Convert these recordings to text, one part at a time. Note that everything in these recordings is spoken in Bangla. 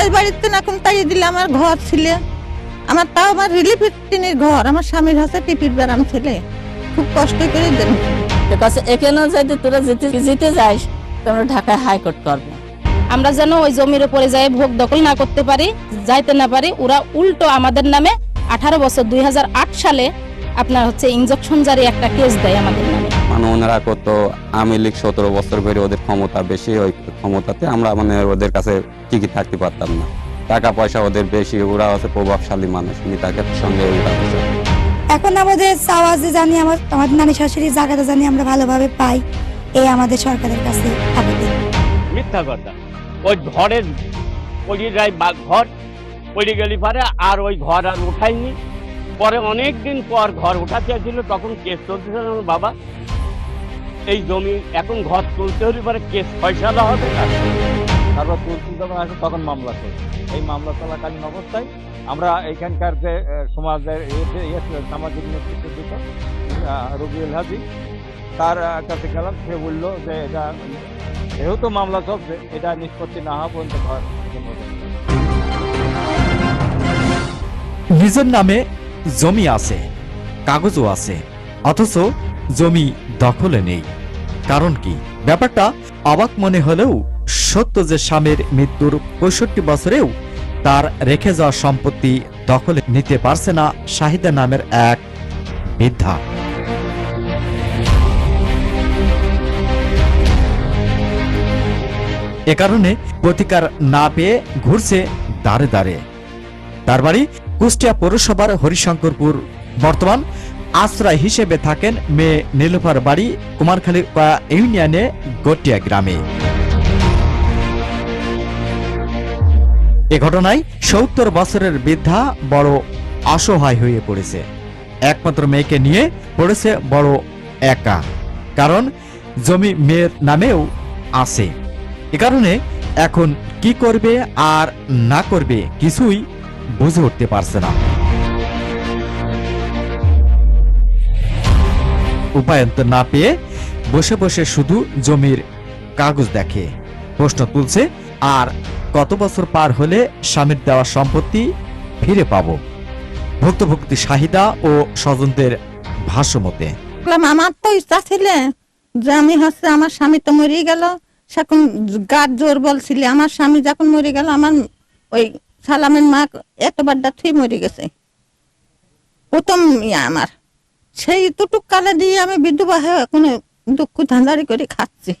এই বাড়িতে না এখন তাই দিলে আমার ঘর ছিল। আমার তাও আমার রিলিফ টিনের ঘর আমার স্বামীর হাতে টিপির ব্যারাম ছেলে। খুব কষ্ট করে দেন। এখানে যাইতে তোরা যেতে যেতে যাস তোমরা ঢাকায় হাইকোর্ট করবে। আমরা যেন ওই জমির উপরে যাই ভোগ দখল না করতে পারি যাইতে না পারি ওরা উল্টো আমাদের নামে আঠারো বছর দুই হাজার আট সালে আপনার হচ্ছে ইনজেকশন জারি একটা কেস দেয় আমাদের নামে। মানে ওনারা কত আওয়ামী লীগ সতেরো বছর ধরে ওদের ক্ষমতা বেশি ওই ক্ষমতাতে আমরা মানে ওদের কাছে টিকে থাকতে পারতাম না। টাকা পয়সা ওদের বেশি ওরা হচ্ছে প্রভাবশালী মানুষ নেতাকে সঙ্গে এখন আমাদের চাওয়া যে জানি আমার আমাদের নানি শাশুড়ি জায়গাটা জানি আমরা ভালোভাবে পাই এই আমাদের সরকারের কাছে আবেদন। মিথ্যা কথা। ওই ঘরের পড়ে যায় ঘর পড়ে গেলি পারে আর ওই ঘর আর উঠাইনি। পরে অনেক দিন পর ঘর উঠাতে ছিল তখন কেস চলতেছিল আমার বাবা এই জমি এখন ঘর তুলতে হলে পরে কেস ফয়সালা হবে না। তারপর তুলসী যখন আসে তখন মামলা চলে। এই মামলা চলাকালীন অবস্থায় আমরা এখানকার যে সমাজের ইয়ে সামাজিক নেতৃত্ব দিত রবিউল হাজি তার কাছে গেলাম সে বলল যে এটা যেহেতু মামলা চলছে এটা নিষ্পত্তি না হওয়া পর্যন্ত ঘর নিজের নামে জমি আছে কাগজও আছে অথচ জমি দখলে নেই। কারণ কি? ব্যাপারটা অবাক মনে হলেও সত্য যে স্বামীর মৃত্যুর পঁয়ষট্টি বছরেও তার রেখে যাওয়া সম্পত্তি দখলে নিতে পারছে না শাহিদা নামের এক বৃদ্ধা। এ কারণে প্রতিকার না পেয়ে ঘুরছে দাঁড়ে দাঁড়ে তার বাড়ি কুষ্টিয়া পৌরসভার হরিশঙ্করপুর, বর্তমান আশ্রয় হিসেবে থাকেন মেয়ে নীলুফার বাড়ি কুমারখালীর ইউনিয়নে গটিয়া গ্রামে। এ ঘটনায় সত্তর বছরের বৃদ্ধা বড় অসহায় হয়ে পড়েছে। একমাত্র মেয়েকে নিয়ে পড়েছে বড় একা, কারণ জমি মেয়ের নামেও আছে। এ কারণে এখন কি করবে আর না করবে কিছুই বুঝে উঠতে পারছে না। উপায়ন্তর না পেয়ে বসে বসে শুধু জমির কাগজ দেখে প্রশ্ন তুলছে, আর কত বছর পার হলে স্বামীর দেওয়া সম্পত্তি ফিরে পাবো? ভুক্তভুক্তি সাহিদা ও স্বজনদের ভাষ্যমতে আমার তো ইচ্ছা ছিল যে আমি হচ্ছে আমার স্বামী তো মরে গেল। সেখন গাছ জোর বলছিল, আমার স্বামী যখন মরে গেল, আমার ওই সালামের মা এতবারটা থুই মরে গেছে। প্রথম ইয়া আমার। সেই টুটুক কালে দিয়ে আমি বিধবা হয়ে এখন দুঃখ ধান্দারি করে খাচ্ছি,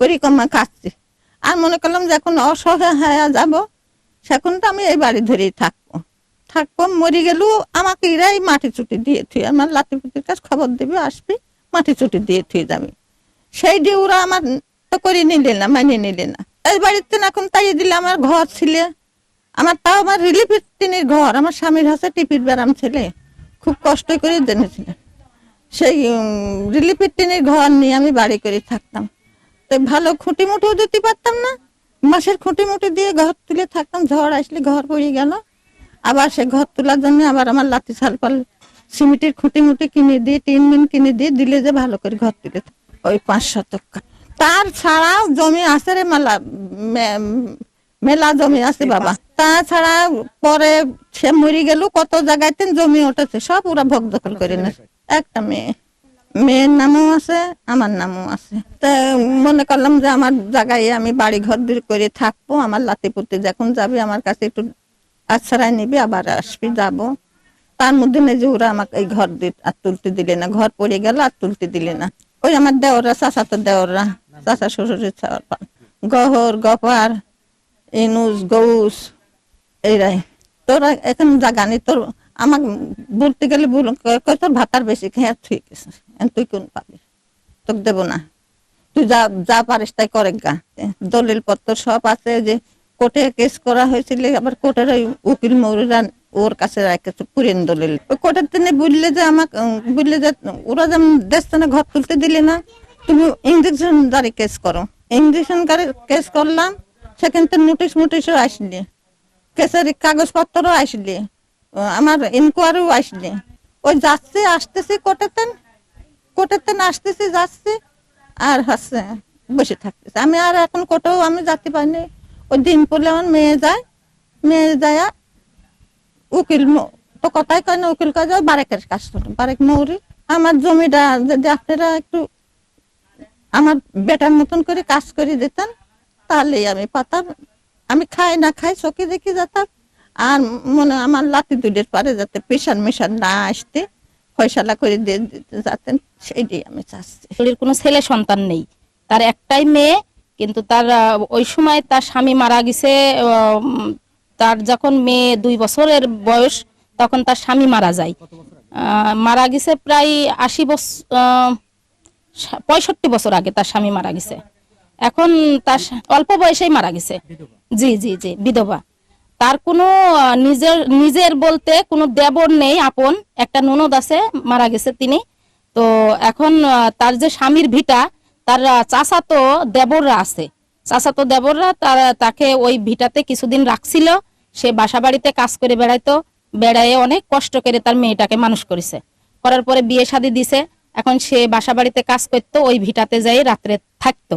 করি কমা খাচ্ছি। আর মনে করলাম যে এখন অসহায় হয়ে যাব সেখন তো আমি এই বাড়ি ধরেই থাকব। থাকব, মরে গেলেও আমাকে এরাই মাটি চুটি দিয়ে থুই, আমার লাতিপুতির কাছে খবর দেবে, আসবি মাটি চুটি দিয়ে থুই যাবি। সেই দিয়ে ওরা আমার তো করে নিলে না মানিয়ে নিলে না। এই বাড়িতে না এখন তাই দিলে আমার ঘর ছিল। আমার তাও আমার রিলিফ টিনের ঘর, আমার স্বামীর হাতে টিপির ব্যারাম ছেলে। খুব কষ্ট করে জেনেছিলেন সেই রিলিফ টিনের ঘর নিয়ে আমি বাড়ি করে থাকতাম। তো ভালো খুঁটি মুটিও দিতে পারতাম না। মাসের খুঁটি মুটি দিয়ে ঘর তুলে থাকতাম ঝড় আসলে ঘর পড়ে গেল। আবার সে ঘর তোলার জন্য আবার আমার লাতি ছাল পাল সিমেন্টের খুঁটি মুটি কিনে দিয়ে টিন মিন কিনে দিয়ে দিলে যে ভালো করে ঘর তুলে ওই পাঁচ শতক তার ছাড়াও জমি আছে রে মেলা মেলা জমি আছে বাবা। তাছাড়া পরে সে মরে গেল কত জায়গায় জমি উঠেছে সব ওরা ভোগ দখল করে নেছে। একটা মেয়ে মেয়ের নামও আছে, আমার নামও আছে। তা মনে করলাম যে আমার জায়গায় আমি বাড়ি ঘর করে থাকব, আমার লাতিপুতি যখন যাবে আমার কাছে একটু আশ্রয় নিবি, আবার আসবি, যাব। তার মধ্যে নেই যে ওরা আমাকে এই ঘর আর তুলতে দিলে না, ঘর পড়ে গেল আর তুলতে দিলে না। ওই আমার দেওররা চাষা তো দেওররা চাষা শ্বশুরের গহর, গপার, ইনুস গৌস এইরাই। তোরা এখন জাগা নেই তোর আমাক বলতে গেলে বল তোর ভাতার বেশি? তুই গেছিস এখন তুই কোন পাবি? তোকে দেবো না। তুই যা যা পারিস তাই করে গা। দলিল পত্র সব আছে যে কোর্টে কেস করা হয়েছিল, আবার কোর্টের ওই উকিল মৌরিরা ওর কাছে রাখেছে পুরেন দলিল। ওই কোর্টের তিনি বললে যে আমাকে বললে যে ওরা যেমন দেশ ঘর তুলতে দিলে না, তুমি ইঞ্জেকশন জারি কেস করো। ইঞ্জেকশন কেস করলাম, সেখান থেকে নোটিশ মোটিশও আসলি কেসের কাগজপত্রও আসলি। আমার ইনকোয়ারিও আসলি। ওই যাচ্ছে, আসতেছে কোর্টেতেন কোটাতেন আসতেছে, যাচ্ছে, আর হচ্ছে বসে থাকতেছে। আমি আর এখন কোর্টেও আমি যাতে পারিনি। ওই দিন পড়লে আমার মেয়ে যায় মেয়ে যায়, উকিল তো কথাই কয় না, উকিল যে বারেকের কাজ করুন বারেক মৌরি, আমার জমিটা যদি আপনারা একটু আমার বেটার মতন করে কাজ করে দিতেন, তাহলেই আমি পাতাম। আমি খাই না খাই, চোখে দেখি যেতাম। আর মনে আমার লাতি দুধের পারে যাতে পেশান মেশান না আসতে ফয়সালা করে দিয়ে দিতে যাতেন সেইটাই আমি চাচ্ছি। কোনো ছেলে সন্তান নেই। তার একটাই মেয়ে কিন্তু তার ওই সময় তার স্বামী মারা গেছে তার যখন মেয়ে দুই বছরের বয়স তখন তার স্বামী মারা যায়। আহ, মারা গেছে প্রায় আশি বছর পঁয়ষট্টি বছর আগে তার স্বামী মারা গেছে। এখন তার অল্প বয়সেই মারা গেছে। জি জি জি বিধবা। তার কোনো নিজের নিজের বলতে কোনো দেবর নেই আপন। একটা ননদ আছে, মারা গেছে তিনি। তো এখন তার যে স্বামীর ভিটা, তার চাচাতো দেবররা আছে। চাচাতো দেবররা তার, তাকে ওই ভিটাতে কিছুদিন রাখছিল। সে বাসা বাড়িতে কাজ করে বেড়াইতো। বেড়াইয়ে অনেক কষ্ট করে তার মেয়েটাকে মানুষ করেছে। করার পরে বিয়ে শাদি দিছে। এখন সে বাসা বাড়িতে কাজ করতো, ওই ভিটাতে যাই রাত্রে থাকতো।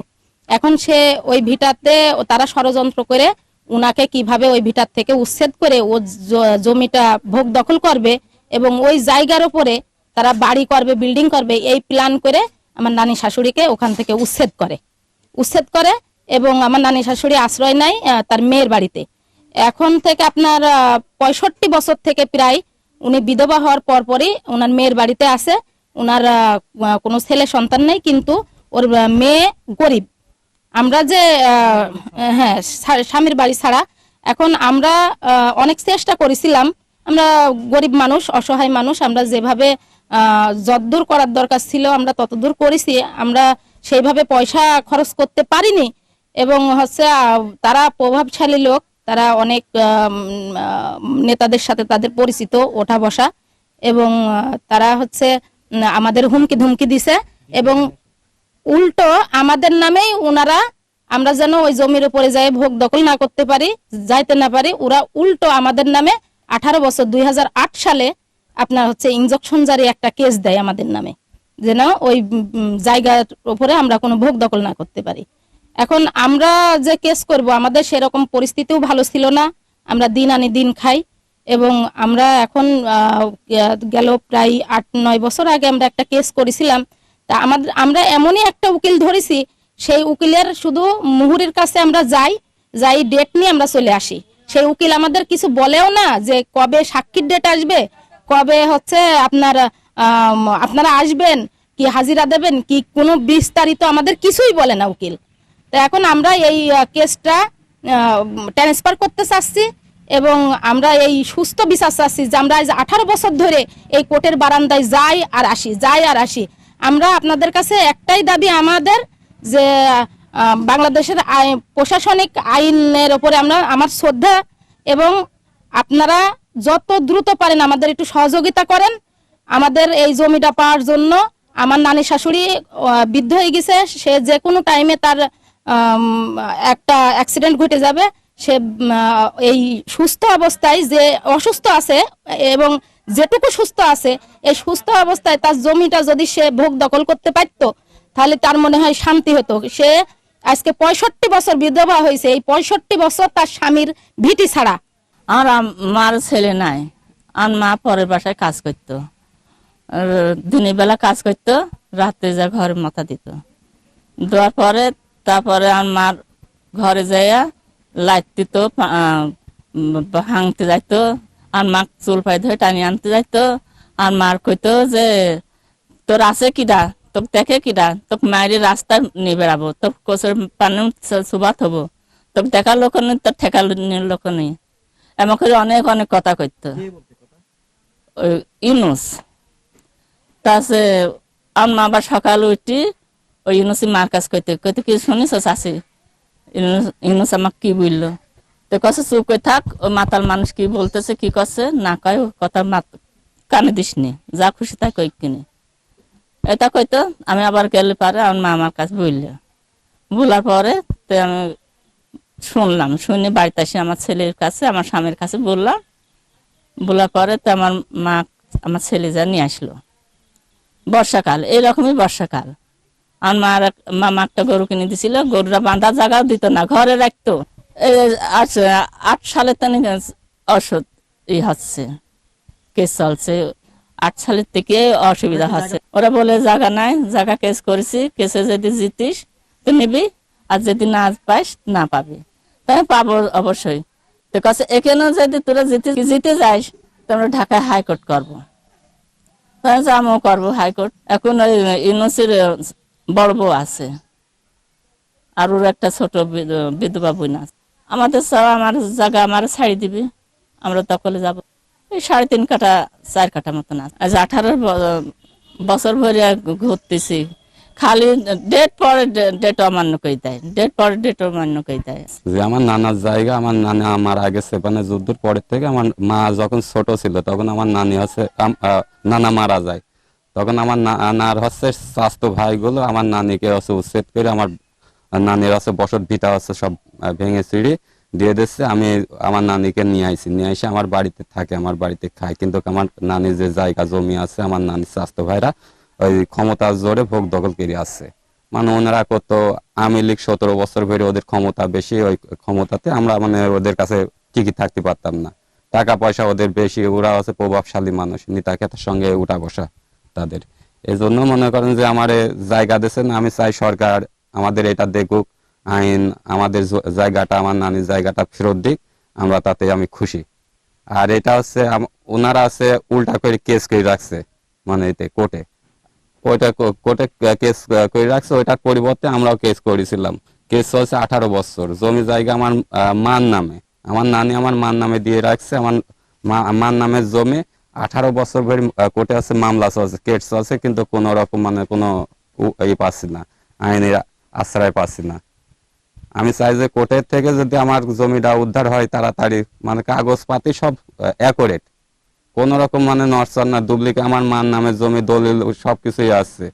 এখন সে ওই ভিটাতে তারা ষড়যন্ত্র করে উনাকে কীভাবে ওই ভিটার থেকে উচ্ছেদ করে ও জমিটা ভোগ দখল করবে এবং ওই জায়গার উপরে তারা বাড়ি করবে বিল্ডিং করবে, এই প্ল্যান করে আমার নানি শাশুড়িকে ওখান থেকে উচ্ছেদ করে। উচ্ছেদ করে এবং আমার নানি শাশুড়ি আশ্রয় নেয় তার মেয়ের বাড়িতে। এখন থেকে আপনার পঁয়ষট্টি বছর থেকে প্রায় উনি বিধবা হওয়ার পরপরই ওনার মেয়ের বাড়িতে আছে ওনার কোনো ছেলে সন্তান নেই, কিন্তু ওর মেয়ে গরিব। আমরা যে হ্যাঁ স্বামীর বাড়ি ছাড়া এখন আমরা অনেক চেষ্টা করেছিলাম। আমরা গরিব মানুষ অসহায় মানুষ আমরা যেভাবে আহ, যতদূর করার দরকার ছিল আমরা ততদূর করেছি। আমরা সেইভাবে পয়সা খরচ করতে পারিনি এবং হচ্ছে তারা প্রভাবশালী লোক তারা অনেক নেতাদের সাথে তাদের পরিচিত ওঠা বসা এবং তারা হচ্ছে আমাদের হুমকি ধুমকি দিছে এবং উল্টো আমাদের নামেই ওনারা আমরা যেন ওই জমির উপরে যাই ভোগ দখল না করতে পারি, যাইতে না পারি ওরা উল্টো আমাদের নামে আঠারো বছর দুই হাজার আট সালে আপনার হচ্ছে ইনজেকশন জারি একটা কেস দেয় আমাদের নামে, যেন ওই জায়গার উপরে আমরা কোনো ভোগ দখল না করতে পারি। এখন আমরা যে কেস করব, আমাদের সেরকম পরিস্থিতিও ভালো ছিল না, আমরা দিন আনি দিন খাই এবং আমরা এখন গেল প্রায় আট নয় বছর আগে আমরা একটা কেস করেছিলাম তা আমাদের, আমরা এমনই একটা উকিল ধরেছি, সেই উকিলের শুধু মুহুরির কাছে আমরা যাই যাই ডেট নিয়ে আমরা চলে আসি। সেই উকিল আমাদের কিছু বলেও না যে কবে সাক্ষীর ডেট আসবে, কবে হচ্ছে আপনার আপনারা আসবেন, কি হাজিরা দেবেন, কি কোনো বিস্তারিত আমাদের কিছুই বলে না উকিল। তো এখন আমরা এই কেসটা ট্রান্সফার করতে চাচ্ছি এবং আমরা এই সুস্থ বিচার চাচ্ছি যে আমরা আজ আঠারো বছর ধরে এই কোর্টের বারান্দায় যাই আর আসি, যাই আর আসি। আমরা আপনাদের কাছে একটাই দাবি আমাদের যে বাংলাদেশের প্রশাসনিক আইনের ওপরে আমরা, আমার শ্রদ্ধা এবং আপনারা যত দ্রুত পারেন আমাদের একটু সহযোগিতা করেন। আমাদের এই জমিটা পাওয়ার জন্য আমার নানি শাশুড়ি বৃদ্ধ হয়ে গেছে, সে যে কোনো টাইমে তার একটা অ্যাক্সিডেন্ট ঘটে যাবে, সে এই সুস্থ অবস্থায় যে অসুস্থ আছে এবং যেটুকু সুস্থ আছে, এই সুস্থ অবস্থায় তার জমিটা যদি সে ভোগ দখল করতে পারতো, তাহলে তার মনে হয় শান্তি হতো। সে আজকে পঁয়ষট্টি বছর বিধবা হয়েছে, এই পঁয়ষট্টি বছর তার স্বামীর ভিটি ছাড়া। আর আম- মার ছেলে নাই, আর মা পরের বাসায় কাজ করতো। দিনের বেলা কাজ করতো, রাত্রে যা ঘরে মাথা দিত। দেওয়ার পরে তারপরে আর মার ঘরে যাইয়া লাইট দিত ভাঙতে যাইতো আর মা চুল পাই ধরে টানি আনতে যাইতো। আর মার কইতো যে তোর আছে কিডা? তোর দেখে কিডা? তোর মায়ের রাস্তা নিয়ে বেড়াবো। তোর কোচের পানি সুবাত হব। তোর দেখার লোক নেই তোর ঠেকার লোক নেই। এমন করে অনেক অনেক কথা কইতো। ওই ইউনুস। তাছে আমার মা আবার সকালে উঠি ওই ইউনুসি মার কাছ কইতে কইতে কি শুনিস চাষি ইউনুস ইউনুস আমাকে কি বলল? তো কছে চুপ করে থাক, ও মাতাল মানুষ কি বলতেছে, কি করছে না কয় কথা কানে দিস নি, যা খুশি তাই কই কিনে এটা কইতো, আমি আবার গেলে পারে, আমার মা আমার কাছে বলল বলার পরে তো আমি শুনলাম, শুনে বাড়িতে এসে আমার ছেলের কাছে, আমার স্বামীর কাছে বললাম। বলার পরে তো আমার মা আমার ছেলে যা নিয়ে আসলো। বর্ষাকাল এইরকমই বর্ষাকাল। আমার মা মামা একটা গরু কিনে দিছিল গরুরা বাঁধা জায়গাও দিত না, ঘরে রাখতো। এই আট আট সালে তানি ওষুধ ই হচ্ছে কেস চলছে। আট সালের থেকে অসুবিধা হচ্ছে। ওরা বলে জায়গা নাই জায়গা কেস করেছি কেসে যদি জিতিস তো নিবি আর যদি না পাইস না পাবি। তাই পাবো অবশ্যই। তো কাছে এখানেও যদি তোরা জিতে জিতে যাস তো আমরা ঢাকায় হাইকোর্ট করব। তাই আমিও করব হাইকোর্ট। এখন ওই ইউনুসির বড় বউ আছে। আর ওর একটা ছোট বিধ- বিধবা বোন আছে। আমাদের সব আমার জায়গা আমার ছাড়ি দিবে। আমরা তকলে যাব। এই সাড়ে তিন কাটা চার কাটা মতন আছে। আজ আঠারো বছর ভরে ঘুরতেছি। খালি ডেট পরে ডেট অমান্য করে দেয়। ডেট পরে ডেট অমান্য করে দেয়। যে আমার নানার জায়গা, আমার নানা আমার আগে সেখানে যুদ্ধের পরের থেকে আমার মা যখন ছোট ছিল, তখন আমার নানি হচ্ছে নানা মারা যায়। তখন আমার নানার হচ্ছে স্বাস্থ্য ভাইগুলো আমার নানিকে হচ্ছে উচ্ছেদ করে আমার নানির আছে, বসত ভিটা আছে, সব ভেঙে চিড়ে দিয়ে দিচ্ছে। আমি আমার নানিকে নিয়ে আইছি। নিয়ে এসে আমার বাড়িতে থাকে, আমার বাড়িতে খাই কিন্তু আমার নানির যে জায়গা, জমি আছে, আমার নানির স্বাস্থ্য ভাইরা ওই ক্ষমতার জোরে ভোগ দখল করে আসছে। মানে ওনারা কত আওয়ামী লীগ সতেরো বছর ধরে ওদের ক্ষমতা বেশি, ওই ক্ষমতাতে আমরা মানে ওদের কাছে টিকে থাকতে পারতাম না। টাকা পয়সা ওদের বেশি, ওরা হচ্ছে প্রভাবশালী মানুষ। নেতা খেতার সঙ্গে উঠা বসা তাদের। এই জন্য মনে করেন যে আমার জায়গা দিয়েছেন, আমি চাই সরকার আমাদের এটা দেখুক, আইন, আমাদের জায়গাটা, আমার নানির জায়গাটা ফেরত দিক, আমরা তাতে আমি খুশি। আর এটা হচ্ছে ওনারা আছে উল্টা করে কেস করে রাখছে মানে এতে কোর্টে। ওইটা কোর্টে কেস করে রাখছে ওইটার পরিবর্তে আমরাও কেস করেছিলাম। কেস চলছে আঠারো বছর, জমি জায়গা আমার মান নামে। আমার নানি আমার মান নামে দিয়ে রাখছে, আমার মা- মার নামের জমি আঠারো বছর ধরে কোর্টে আছে, মামলা চলছে, কেস চলছে, কিন্তু কোন রকম মানে কোনো ই পাচ্ছি না। আইনের আশ্রয় পাচ্ছি না। আমি চাই যে কোর্টের থেকে যদি আমার জমিটা উদ্ধার হয় তাড়াতাড়ি মানে কাগজপাতি সব অ্যাকোরেট কোন রকম মানে নরসর না ডুপ্লিকেট আমার মার নামে জমি, দলিল, সবকিছুই আছে।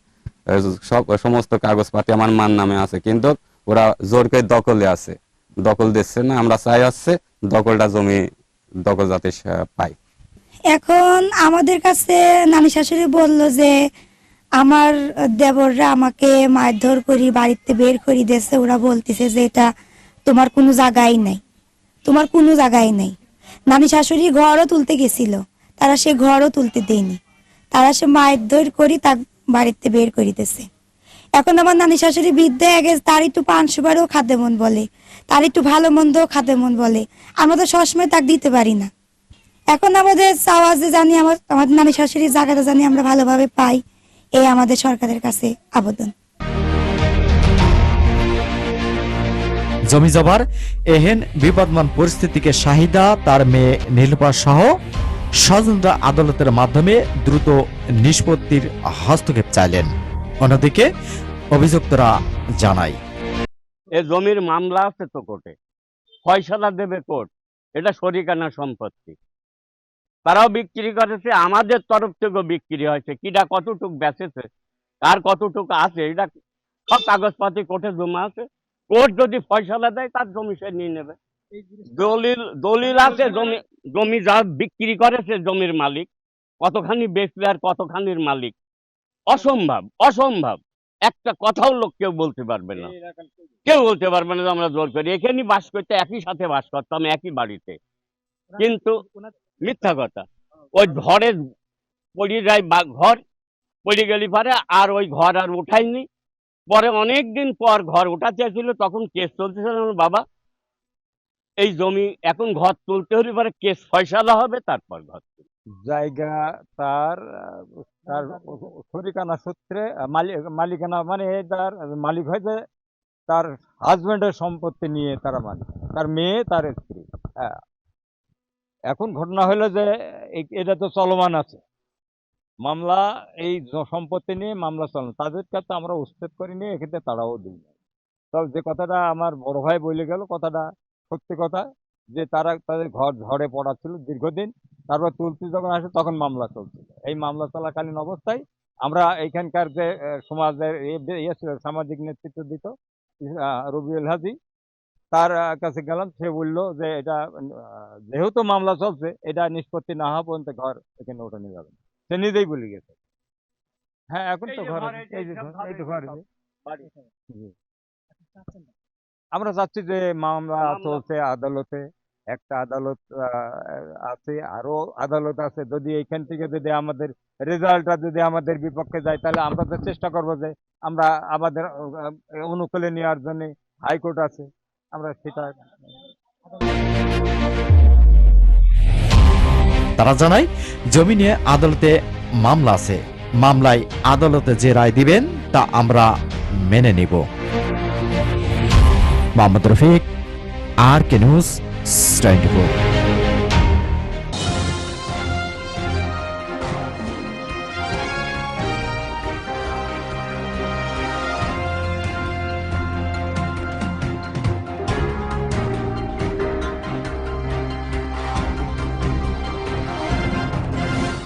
সব, সমস্ত কাগজপাতি আমার মার নামে আছে, কিন্তু ওরা জোর করে দখলে আছে। দখল দিচ্ছে না, আমরা চাই হচ্ছে দখলটা জমি দখল যাতে পাই। এখন আমাদের কাছে নানি শাশুড়ি বলল যে আমার দেবররা আমাকে মারধর করি, বাড়িতে বের করি দিয়েছে। ওরা বলতেছে যে এটা তোমার কোনো জায়গায় নাই। তোমার কোনো জায়গায় নেই। নানি শাশুড়ি ঘরও তুলতে গেছিল। তারা সে ঘরও তুলতে দেয়নি। তারা সে মারধর করি তার বাড়িতে বের করিতেছে এখন আমার নানি শাশুড়ি বৃদ্ধে গেছে, তার একটু পান সুপারও খাতে মন বলে। তার একটু ভালো মন্দও খাতে মন বলে। আমরা তো সবসময় তাক দিতে পারি না। এখন আমাদের চাওয়া যে জানি, আমার আমাদের নানি শাশুড়ির জায়গাটা জানি আমরা ভালোভাবে পাই। এই আমাদের সরকারের কাছে আবেদন। জমি জবার এহেন বিপদমান পরিস্থিতিকে শাহিদা তার মেয়ে নীলপা সহ স্বজনরা আদালতের মাধ্যমে দ্রুত নিষ্পত্তির হস্তক্ষেপ চাইলেন। অন্যদিকে অভিযুক্তরা জানায় এ জমির মামলা আছে তো কোর্টে। ফয়সালা দেবে কোর্ট। এটা শরিকানা সম্পত্তি। তারাও বিক্রি করেছে, আমাদের তরফ থেকেও বিক্রি হয়েছে। কিটা কতটুক বেচেছে, কার কতটুকু আছে, এটা সব কাগজপাতি কোর্টে জমা আছে। কোর্ট যদি ফয়সালা দেয়, তার জমি সে নিয়ে নেবে। দলিল দলিল আছে, জমি জমি যা বিক্রি করেছে জমির মালিক, কতখানি বেচবে আর কতখানির মালিক। অসম্ভব অসম্ভব। একটা কথাও লোক কেউ বলতে পারবে না। কেউ বলতে পারবে না যে আমরা জোর করি। এখানেই বাস করতে একই সাথে বাস করতাম, একই বাড়িতে। কিন্তু মিথ্যা কথা। ওই ঘরে পড়ে যায় ঘর পড়ে গেলি পরে আর ওই ঘর আর উঠায়নি। পরে অনেক দিন পর ঘর উঠাতে ছিল তখন কেস চলতেছিল বাবা, এই জমি এখন ঘর তুলতে হলে পরে কেস ফয়সালা হবে, তারপর ঘর জায়গা তার তার সূত্রে মালিকানা মানে তার মালিক হয়েছে তার হাজবেন্ডের সম্পত্তি নিয়ে তারা মানে। তার মেয়ে, তার স্ত্রী। হ্যাঁ। এখন ঘটনা হলো যে এটা তো চলমান আছে। মামলা, এই সম্পত্তি নিয়ে মামলা চলমান। তাদের কাছে আমরা উচ্ছেদ করিনি এক্ষেত্রে তারাও দিই না। তবে যে কথাটা আমার বড় ভাই বলে গেল, কথাটা সত্যি কথা, যে তারা তাদের ঘর ঝড়ে পড়া ছিল দীর্ঘদিন, তারপর তুলসী যখন আসে তখন মামলা চলছিল। এই মামলা চলাকালীন অবস্থায় আমরা এখানকার যে সমাজের ইয়ে সামাজিক নেতৃত্ব দিত রবিউল হাজি তার কাছে গেলাম সে বলল যে এটা যেহেতু মামলা চলছে এটা নিষ্পত্তি না হওয়া পর্যন্ত ঘর এখানে ওঠানো যাবে না। সে নিজেই বলে গেছে। হ্যাঁ এখন তো ঘর এই যে তো ঘর। আমরা চাচ্ছি যে মামলা চলছে আদালতে একটা আদালত আছে আরও আদালত আছে। যদি এইখান থেকে যদি আমাদের রেজাল্টটা যদি আমাদের বিপক্ষে যায় তাহলে আমরা তো চেষ্টা করব যে আমরা আমাদের অনুকূলে নেওয়ার জন্য হাইকোর্ট আছে। আমরা সেটা তারা জানায়, জমি নিয়ে আদালতে মামলা আছে। মামলায় আদালতে যে রায় দিবেন, তা আমরা মেনে নিব। Mohammad Rafiq, R K news, twenty